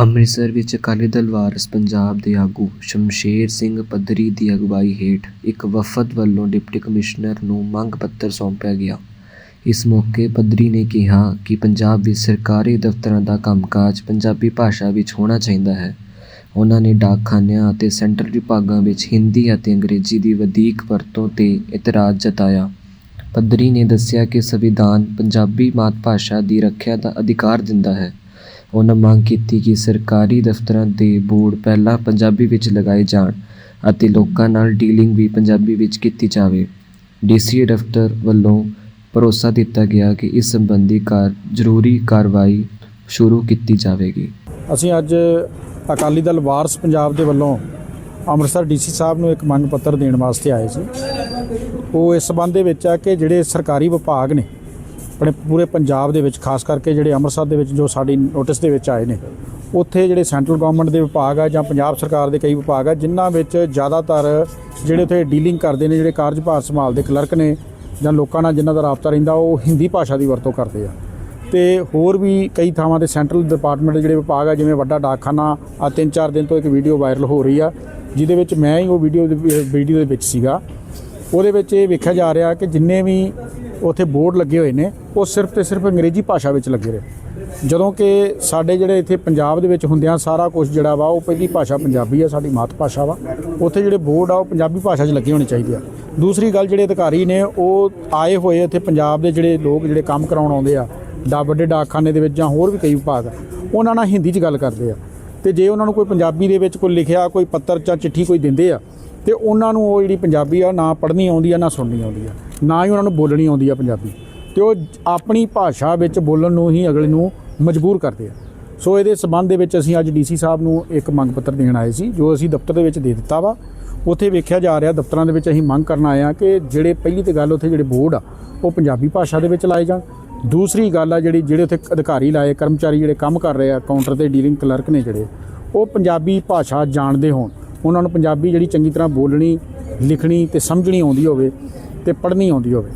ਅੰਮ੍ਰਿਤਸਰ ਵਿੱਚ ਅਕਾਲੀ ਦਲ ਵਾਰਸ ਪੰਜਾਬ ਦੇ ਆਗੂ ਸ਼ਮਸ਼ੇਰ ਸਿੰਘ ਪੱਧਰੀ ਦੀ ਅਗਵਾਈ ਹੇਠ ਇੱਕ ਵਫਦ ਵੱਲੋਂ ਡਿਪਟੀ ਕਮਿਸ਼ਨਰ ਨੂੰ ਮੰਗ ਪੱਤਰ ਸੌਂਪਿਆ ਗਿਆ। ਇਸ ਮੌਕੇ ਪੱਧਰੀ ਨੇ ਕਿਹਾ ਕਿ ਪੰਜਾਬ ਵਿੱਚ ਸਰਕਾਰੀ ਦਫ਼ਤਰਾਂ ਦਾ ਕੰਮਕਾਜ ਪੰਜਾਬੀ ਭਾਸ਼ਾ ਵਿੱਚ ਹੋਣਾ ਚਾਹੀਦਾ ਹੈ। ਉਹਨਾਂ ਨੇ ਡਾਕਖਾਨਿਆਂ ਅਤੇ ਸੈਂਟਰਲ ਵਿਭਾਗਾਂ ਵਿੱਚ ਹਿੰਦੀ ਅਤੇ ਅੰਗਰੇਜ਼ੀ ਦੀ ਵਧੀਕ ਵਰਤੋਂ ਤੇ ਇਤਰਾਜ਼ ਜਤਾਇਆ। ਪੱਧਰੀ ਨੇ ਦੱਸਿਆ ਕਿ ਸੰਵਿਧਾਨ ਪੰਜਾਬੀ ਮਾਤ ਭਾਸ਼ਾ ਦੀ ਰੱਖਿਆ ਦਾ ਅਧਿਕਾਰ ਦਿੰਦਾ ਹੈ। ਉਹਨਾਂ ਮੰਗ ਕੀਤੀ ਕਿ ਸਰਕਾਰੀ ਦਫ਼ਤਰਾਂ ਦੇ ਬੋਰਡ ਪਹਿਲਾਂ ਪੰਜਾਬੀ ਵਿੱਚ ਲਗਾਏ ਜਾਣ ਅਤੇ ਲੋਕਾਂ ਨਾਲ ਡੀਲਿੰਗ ਵੀ ਪੰਜਾਬੀ ਵਿੱਚ ਕੀਤੀ ਜਾਵੇ। ਡੀਸੀ ਦਫ਼ਤਰ ਵੱਲੋਂ ਭਰੋਸਾ ਦਿੱਤਾ ਗਿਆ ਕਿ ਇਸ ਸੰਬੰਧੀ ਕਾਰ, ਜ਼ਰੂਰੀ ਕਾਰਵਾਈ ਸ਼ੁਰੂ ਕੀਤੀ ਜਾਵੇਗੀ। ਅਸੀਂ ਅੱਜ ਅਕਾਲੀ ਦਲ ਵਾਰਸ ਪੰਜਾਬ ਦੇ ਵੱਲੋਂ ਅੰਮ੍ਰਿਤਸਰ ਡੀਸੀ ਸਾਹਿਬ ਨੂੰ ਇੱਕ ਮੰਗ ਪੱਤਰ ਦੇਣ ਵਾਸਤੇ ਆਏ ਸੀ। ਉਹ ਇਸ ਸਬੰਧ ਦੇ ਵਿੱਚ ਆ ਕਿ ਜਿਹੜੇ ਸਰਕਾਰੀ ਵਿਭਾਗ ਨੇ ਆਪਣੇ ਪੂਰੇ ਪੰਜਾਬ ਦੇ ਵਿੱਚ, ਖਾਸ ਕਰਕੇ ਜਿਹੜੇ ਅੰਮ੍ਰਿਤਸਰ ਦੇ ਵਿੱਚ ਜੋ ਸਾਡੀ ਨੋਟਿਸ ਦੇ ਵਿੱਚ ਆਏ ਨੇ, ਉੱਥੇ ਜਿਹੜੇ ਸੈਂਟਰਲ ਗਵਰਨਮੈਂਟ ਦੇ ਵਿਭਾਗ ਆ ਜਾਂ ਪੰਜਾਬ ਸਰਕਾਰ ਦੇ ਕਈ ਵਿਭਾਗ ਆ, ਜਿਨ੍ਹਾਂ ਵਿੱਚ ਜ਼ਿਆਦਾਤਰ ਜਿਹੜੇ ਉੱਥੇ ਡੀਲਿੰਗ ਕਰਦੇ ਨੇ, ਜਿਹੜੇ ਕਾਰਜਭਾਰ ਸੰਭਾਲ ਦੇ ਕਲਰਕ ਨੇ ਜਾਂ ਲੋਕਾਂ ਨਾਲ ਜਿਨ੍ਹਾਂ ਦਾ ਰਾਬਤਾ ਰਹਿੰਦਾ, ਉਹ ਹਿੰਦੀ ਭਾਸ਼ਾ ਦੀ ਵਰਤੋਂ ਕਰਦੇ ਆ। ਤੇ ਹੋਰ ਵੀ ਕਈ ਥਾਵਾਂ ਤੇ ਸੈਂਟਰਲ ਡਿਪਾਰਟਮੈਂਟ ਦੇ ਜਿਹੜੇ ਵਿਭਾਗ ਆ, ਜਿਵੇਂ ਵੱਡਾ ਡਾਕਖਾਨਾ ਆ ਤਿੰਨ ਚਾਰ ਦਿਨ ਤੋਂ ਇੱਕ ਵੀਡੀਓ ਵਾਇਰਲ ਹੋ ਰਹੀ ਆ, ਜਿਹਦੇ ਵਿੱਚ ਮੈਂ ਹੀ ਉਹ ਵੀਡੀਓ ਵੀਡੀਓ ਦੇ ਵਿੱਚ ਸੀਗਾ। ਉਹਦੇ ਵਿੱਚ ਇਹ ਵੇਖਿਆ ਜਾ ਰਿਹਾ ਕਿ ਜਿੰਨੇ ਵੀ ਉੱਥੇ ਬੋਰਡ ਲੱਗੇ ਹੋਏ ਨੇ, ਉਹ ਸਿਰਫ ਤੇ ਸਿਰਫ ਅੰਗਰੇਜ਼ੀ ਭਾਸ਼ਾ ਵਿੱਚ ਲੱਗੇ ਰਹੇ। ਜਦੋਂ ਕਿ ਸਾਡੇ ਜਿਹੜੇ ਇੱਥੇ ਪੰਜਾਬ ਦੇ ਵਿੱਚ ਹੁੰਦਿਆਂ ਸਾਰਾ ਕੁਝ ਜਿਹੜਾ ਵਾ, ਉਹ ਪਹਿਲੀ ਭਾਸ਼ਾ ਪੰਜਾਬੀ ਆ, ਸਾਡੀ ਮਾਤ ਭਾਸ਼ਾ ਵਾ। ਉੱਥੇ ਜਿਹੜੇ ਬੋਰਡ ਆ, ਉਹ ਪੰਜਾਬੀ ਭਾਸ਼ਾ 'ਚ ਲੱਗੇ ਹੋਣੇ ਚਾਹੀਦੇ ਆ। ਦੂਸਰੀ ਗੱਲ ਜਿਹੜੇ ਅਧਿਕਾਰੀ ਨੇ, ਉਹ ਆਏ ਹੋਏ ਇੱਥੇ ਪੰਜਾਬ ਦੇ ਜਿਹੜੇ ਲੋਕ ਜਿਹੜੇ ਕੰਮ ਕਰਾਉਣ ਆਉਂਦੇ ਆ ਡਾ ਵੱਡੇ ਡਾਕਖਾਨੇ ਦੇ ਵਿੱਚ ਜਾਂ ਹੋਰ ਵੀ ਕਈ ਵਿਭਾਗ ਆ ਉਹਨਾਂ ਨਾਲ ਹਿੰਦੀ 'ਚ ਗੱਲ ਕਰਦੇ ਆ। ਤੇ ਜੇ ਉਹਨਾਂ ਨੂੰ ਕੋਈ ਪੰਜਾਬੀ ਦੇ ਵਿੱਚ ਕੋਈ ਲਿਖਿਆ, ਕੋਈ ਪੱਤਰ ਜਾਂ ਚਿੱਠੀ ਕੋਈ ਦਿੰਦੇ ਆ, ਤੇ ਉਹਨਾਂ ਨੂੰ ਉਹ ਜਿਹੜੀ ਪੰਜਾਬੀ ਆ, ਨਾ ਪੜ੍ਹਨੀ ਆਉਂਦੀ ਆ, ਨਾ ਸੁਣਨੀ ਆਉਂਦੀ ਆ। ਨਾ ਹੀ ਉਹਨਾਂ ਨੂੰ ਬੋਲਣੀ ਆਉਂਦੀ ਆ ਪੰਜਾਬੀ। ਤੇ ਉਹ ਆਪਣੀ ਭਾਸ਼ਾ ਵਿੱਚ ਬੋਲਣ ਨੂੰ ਹੀ ਅਗਲੇ ਨੂੰ ਮਜਬੂਰ ਕਰਦੇ ਆ। ਸੋ ਇਹਦੇ ਸਬੰਧ ਦੇ ਵਿੱਚ ਅਸੀਂ ਅੱਜ ਡੀਸੀ ਸਾਹਿਬ ਨੂੰ ਇੱਕ ਮੰਗ ਪੱਤਰ ਦੇਣ ਆਏ ਸੀ, ਜੋ ਅਸੀਂ ਦਫ਼ਤਰ ਦੇ ਵਿੱਚ ਦੇ ਦਿੱਤਾ ਵਾ। ਉੱਥੇ ਵੇਖਿਆ ਜਾ ਰਿਹਾ, ਦਫ਼ਤਰਾਂ ਦੇ ਵਿੱਚ ਅਸੀਂ ਮੰਗ ਕਰਨ ਆਏ ਆ ਕਿ ਜਿਹੜੇ ਪਹਿਲੀ ਤੇ ਗੱਲ ਉੱਥੇ ਜਿਹੜੇ ਬੋਰਡ ਆ, ਉਹ ਪੰਜਾਬੀ ਭਾਸ਼ਾ ਦੇ ਵਿੱਚ ਲਾਏ ਜਾਣ। ਦੂਸਰੀ ਗੱਲ ਆ ਜਿਹੜੀ, ਜਿਹੜੇ ਉੱਥੇ ਅਧਿਕਾਰੀ ਲਾਏ, ਕਰਮਚਾਰੀ ਜਿਹੜੇ ਕੰਮ ਕਰ ਰਹੇ ਆ, ਕਾਊਂਟਰ ਤੇ ਡੀਲਿੰਗ ਕਲਰਕ ਨੇ ਜਿਹੜੇ, ਉਹ ਪੰਜਾਬੀ ਭਾਸ਼ਾ ਜਾਣਦੇ ਹੋਣ। ਉਹਨਾਂ ਨੂੰ ਪੰਜਾਬੀ ਜਿਹੜੀ ਚੰਗੀ ਤਰ੍ਹਾਂ ਬੋਲਣੀ, ਲਿਖਣੀ ਤੇ ਸਮਝਣੀ ਆਉਂਦੀ ਹੋਵੇ ਤੇ ਪੜ੍ਹਨੀ ਆਉਂਦੀ ਹੋਵੇ।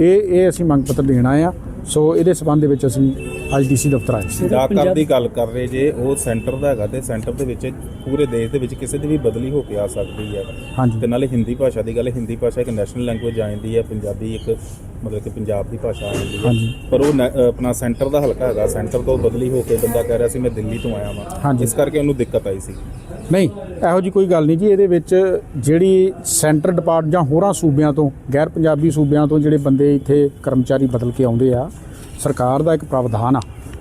ਇਹ ਇਹ ਅਸੀਂ ਮੰਗ ਪੱਤਰ ਦੇਣਾ ਆ ਸੋ ਇਹਦੇ ਸਬੰਧ ਦੇ ਵਿੱਚ ਅਸੀਂ ਡੀਸੀ ਦਫ਼ਤਰ ਆਏ ਸੀ ਡਾਕਘਰ ਦੀ ਗੱਲ ਕਰ ਰਹੇ ਜੇ ਉਹ ਸੈਂਟਰ ਦਾ ਹੈਗਾ ਤੇ ਸੈਂਟਰ ਦੇ ਵਿੱਚ ਪੂਰੇ ਦੇਸ਼ ਦੇ ਵਿੱਚ ਕਿਸੇ ਦੀ ਵੀ ਬਦਲੀ ਹੋ ਕੇ ਆ ਸਕਦੀ ਹੈ। ਹਾਂਜੀ। ਤੇ ਨਾਲੇ ਹਿੰਦੀ ਭਾਸ਼ਾ ਦੀ ਗੱਲ ਹੈ, ਹਿੰਦੀ ਭਾਸ਼ਾ ਇੱਕ ਨੈਸ਼ਨਲ ਲੈਂਗੁਏਜ ਆ ਜਾਂਦੀ ਹੈ ਪੰਜਾਬੀ ਇੱਕ ਮਤਲਬ ਕਿ ਪੰਜਾਬ ਦੀ ਭਾਸ਼ਾ ਆ ਜਾਂਦੀ ਹੈ। ਹਾਂਜੀ। ਪਰ ਉਹ ਨੈ- ਅ, ਆਪਣਾ ਸੈਂਟਰ ਦਾ ਹਲਕਾ ਹੈਗਾ ਸੈਂਟਰ ਤੋਂ ਬਦਲੀ ਹੋ ਕੇ ਬੰਦਾ ਕਹਿ ਰਿਹਾ ਸੀ ਮੈਂ ਦਿੱਲੀ ਤੋਂ ਆਇਆ ਵਾਂ। ਹਾਂਜੀ। ਇਸ ਕਰਕੇ ਉਹਨੂੰ ਦਿੱਕਤ ਆਈ ਸੀ। ਨਹੀਂ ਇਹੋ ਜੀ ਕੋਈ ਗੱਲ ਨਹੀਂ ਜੀ ਇਹਦੇ ਵਿੱਚ ਜਿਹੜੀ ਸੈਂਟਰ ਡਿਪਾਰਟ ਜਾਂ ਹੋਰਾਂ ਸੂਬਿਆਂ ਤੋਂ ਗੈਰ ਪੰਜਾਬੀ ਸੂਬਿਆਂ ਤੋਂ ਜਿਹੜੇ ਬੰਦੇ ਇੱਥੇ ਕਰਮਚਾਰੀ ਬਦਲ ਕੇ ਆਉਂਦੇ ਆ ਸਰਕਾਰ ਦਾ ਇੱਕ ਪ੍ਰਾਵਧਾਨ ਆ,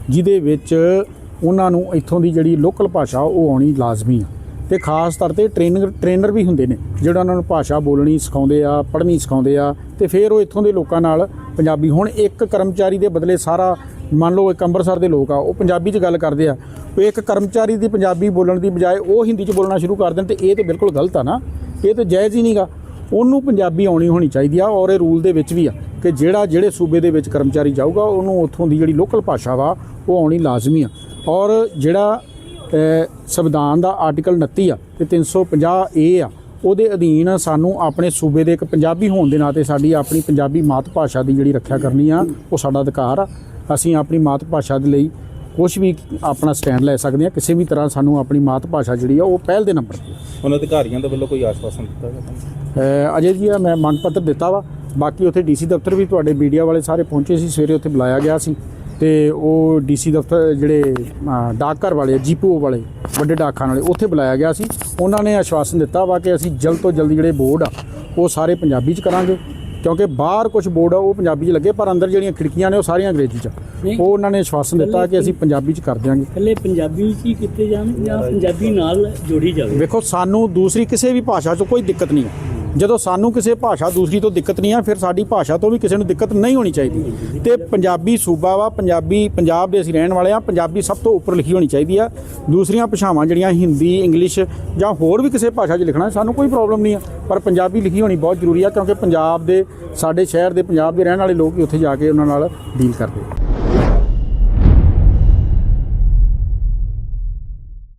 ਜਿਹਦੇ ਵਿੱਚ ਉਹਨਾਂ ਨੂੰ ਇੱਥੋਂ ਦੀ ਜਿਹੜੀ ਲੋਕਲ ਭਾਸ਼ਾ, ਉਹ ਆਉਣੀ ਲਾਜ਼ਮੀ ਆ। ਤੇ ਖਾਸ ਤੌਰ ਤੇ ਟ੍ਰੇਨਰ ਟ੍ਰੇਨਰ ਵੀ ਹੁੰਦੇ ਨੇ, ਜਿਹੜਾ ਉਹਨਾਂ ਨੂੰ ਭਾਸ਼ਾ ਬੋਲਣੀ ਸਿਖਾਉਂਦੇ ਆ, ਪੜ੍ਹਨੀ ਸਿਖਾਉਂਦੇ ਆ, ਤੇ ਫਿਰ ਉਹ ਇੱਥੋਂ ਦੇ ਲੋਕਾਂ ਨਾਲ ਪੰਜਾਬੀ। ਹੁਣ ਇੱਕ ਕਰਮਚਾਰੀ ਦੇ ਬਦਲੇ ਸਾਰਾ, ਮੰਨ ਲਓ ਇੱਕ ਅੰਮ੍ਰਿਤਸਰ ਦੇ ਲੋਕ ਆ, ਉਹ ਪੰਜਾਬੀ 'ਚ ਗੱਲ ਕਰਦੇ ਆ, ਉਹ ਇੱਕ ਕਰਮਚਾਰੀ ਦੀ ਪੰਜਾਬੀ ਬੋਲਣ ਦੀ ਬਜਾਏ ਉਹ ਹਿੰਦੀ 'ਚ ਬੋਲਣਾ ਸ਼ੁਰੂ ਕਰ ਦੇਣ, ਤੇ ਇਹ ਤੇ ਬਿਲਕੁਲ ਗਲਤ ਆ ਨਾ। ਇਹ ਤੇ ਜਾਇਜ਼ ਹੀ ਨਹੀਂਗਾ ਉਹਨੂੰ ਪੰਜਾਬੀ ਆਉਣੀ ਹੋਣੀ ਚਾਹੀਦੀ ਆ ਔਰ ਇਹ ਰੂਲ ਦੇ ਵਿੱਚ ਵੀ ਆ ਕਿ ਜਿਹੜਾ ਜਿਹੜੇ ਸੂਬੇ ਦੇ ਵਿੱਚ ਕਰਮਚਾਰੀ ਜਾਊਗਾ, ਉਹਨੂੰ ਉੱਥੋਂ ਦੀ ਜਿਹੜੀ ਲੋਕਲ ਭਾਸ਼ਾ ਵਾ, ਉਹ ਆਉਣੀ ਲਾਜ਼ਮੀ ਆ। ਔਰ ਜਿਹੜਾ ਸੰਵਿਧਾਨ ਦਾ ਆਰਟੀਕਲ 29 ਆ ਤੇ 350 ਏ ਆ, ਉਹਦੇ ਅਧੀਨ ਸਾਨੂੰ ਆਪਣੇ ਸੂਬੇ ਦੇ ਇੱਕ ਪੰਜਾਬੀ ਹੋਣ ਦੇ ਨਾਤੇ ਸਾਡੀ ਆਪਣੀ ਪੰਜਾਬੀ ਮਾਤ ਭਾਸ਼ਾ ਦੀ ਜਿਹੜੀ ਰੱਖਿਆ ਕਰਨੀ ਆ, ਉਹ ਸਾਡਾ ਅਧਿਕਾਰ ਆ। ਅਸੀਂ ਆਪਣੀ ਮਾਤ ਭਾਸ਼ਾ ਦੇ ਲਈ ਕੁਝ ਵੀ ਆਪਣਾ ਸਟੈਂਡ ਲੈ ਸਕਦੇ ਆ ਕਿਸੇ ਵੀ ਤਰ੍ਹਾਂ ਸਾਨੂੰ ਆਪਣੀ ਮਾਤ ਭਾਸ਼ਾ ਜਿਹੜੀ ਆ ਉਹ ਪਹਿਲ ਦੇ ਨੰਬਰ ਤੇ ਉਹਨਾਂ ਅਧਿਕਾਰੀਆਂ ਦੇ ਵੱਲੋਂ ਕੋਈ ਆਸ਼ਵਾਸਨ ਦਿੱਤਾ ਗਿਆ? ਅਜੇ ਜੀ ਆ ਮੈਂ ਮੰਗ ਪੱਤਰ ਦਿੱਤਾ ਵਾ। ਬਾਕੀ ਉੱਥੇ ਡੀਸੀ ਦਫ਼ਤਰ ਵੀ ਤੁਹਾਡੇ ਮੀਡੀਆ ਵਾਲੇ ਸਾਰੇ ਪਹੁੰਚੇ ਸੀ ਸਵੇਰੇ ਉੱਥੇ ਬੁਲਾਇਆ ਗਿਆ ਸੀ। ਤੇ ਉਹ ਡੀਸੀ ਦਫ਼ਤਰ ਜਿਹੜੇ ਡਾਕਘਰ ਵਾਲੇ ਜੀਪੀਓ ਵਾਲੇ ਵੱਡੇ ਡਾਕਖਾਨ ਵਾਲੇ ਉੱਥੇ ਬੁਲਾਇਆ ਗਿਆ ਸੀ। ਉਹਨਾਂ ਨੇ ਆਸ਼ਵਾਸਨ ਦਿੱਤਾ ਵਾ ਕਿ ਅਸੀਂ ਜਲਦ ਤੋਂ ਜਲਦੀ ਜਿਹੜੇ ਬੋਰਡ ਆ ਉਹ ਸਾਰੇ ਪੰਜਾਬੀ 'ਚ ਕਰਾਂਗੇ। ਕਿਉਂਕਿ ਬਾਹਰ ਕੁਝ ਬੋਰਡ ਆ ਉਹ ਪੰਜਾਬੀ 'ਚ ਲੱਗੇ ਪਰ ਅੰਦਰ ਜਿਹੜੀਆਂ ਖਿੜਕੀਆਂ ਨੇ ਉਹ ਸਾਰੀਆਂ ਅੰਗਰੇਜ਼ੀ 'ਚ। ਉਹ ਉਹਨਾਂ ਨੇ ਆਸ਼ਵਾਸਨ ਦਿੱਤਾ ਕਿ ਅਸੀਂ ਪੰਜਾਬੀ 'ਚ ਕਰ ਦਿਆਂਗੇ। ਇਕੱਲੇ ਪੰਜਾਬੀ ਚ ਹੀ ਕੀਤੇ ਜਾਣ ਜਾਂ ਪੰਜਾਬੀ ਨਾਲ ਜੋੜੀ ਜਾਵੇ? ਵੇਖੋ ਸਾਨੂੰ ਦੂਸਰੀ ਕਿਸੇ ਵੀ ਭਾਸ਼ਾ 'ਚ ਕੋਈ ਦਿੱਕਤ ਨਹੀਂ ਹੈ। ਜਦੋਂ ਸਾਨੂੰ ਕਿਸੇ ਭਾਸ਼ਾ ਦੂਸਰੀ ਤੋਂ ਦਿੱਕਤ ਨਹੀਂ ਆ ਫਿਰ ਸਾਡੀ ਭਾਸ਼ਾ ਤੋਂ ਵੀ ਕਿਸੇ ਨੂੰ ਦਿੱਕਤ ਨਹੀਂ ਹੋਣੀ ਚਾਹੀਦੀ। ਤੇ ਪੰਜਾਬੀ ਸੂਬਾ ਵਾ, ਪੰਜਾਬੀ, ਪੰਜਾਬ ਦੇ ਅਸੀਂ ਰਹਿਣ ਵਾਲੇ ਆ ਪੰਜਾਬੀ ਸਭ ਤੋਂ ਉੱਪਰ ਲਿਖੀ ਹੋਣੀ ਚਾਹੀਦੀ ਆ। ਦੂਸਰੀਆਂ ਭਾਸ਼ਾਵਾਂ ਜਿਹੜੀਆਂ ਹਿੰਦੀ, ਇੰਗਲਿਸ਼ ਜਾਂ ਹੋਰ ਵੀ ਕਿਸੇ ਭਾਸ਼ਾ 'ਚ ਲਿਖਣਾ, ਸਾਨੂੰ ਕੋਈ ਪ੍ਰੋਬਲਮ ਨਹੀਂ ਆ। ਪਰ ਪੰਜਾਬੀ ਲਿਖੀ ਹੋਣੀ ਬਹੁਤ ਜ਼ਰੂਰੀ ਆ, ਕਿਉਂਕਿ ਪੰਜਾਬ ਦੇ, ਸਾਡੇ ਸ਼ਹਿਰ ਦੇ ਪੰਜਾਬ ਦੇ ਰਹਿਣ ਵਾਲੇ ਲੋਕ ਹੀ ਉੱਥੇ ਜਾ ਕੇ ਉਹਨਾਂ ਨਾਲ ਡੀਲ ਕਰਦੇ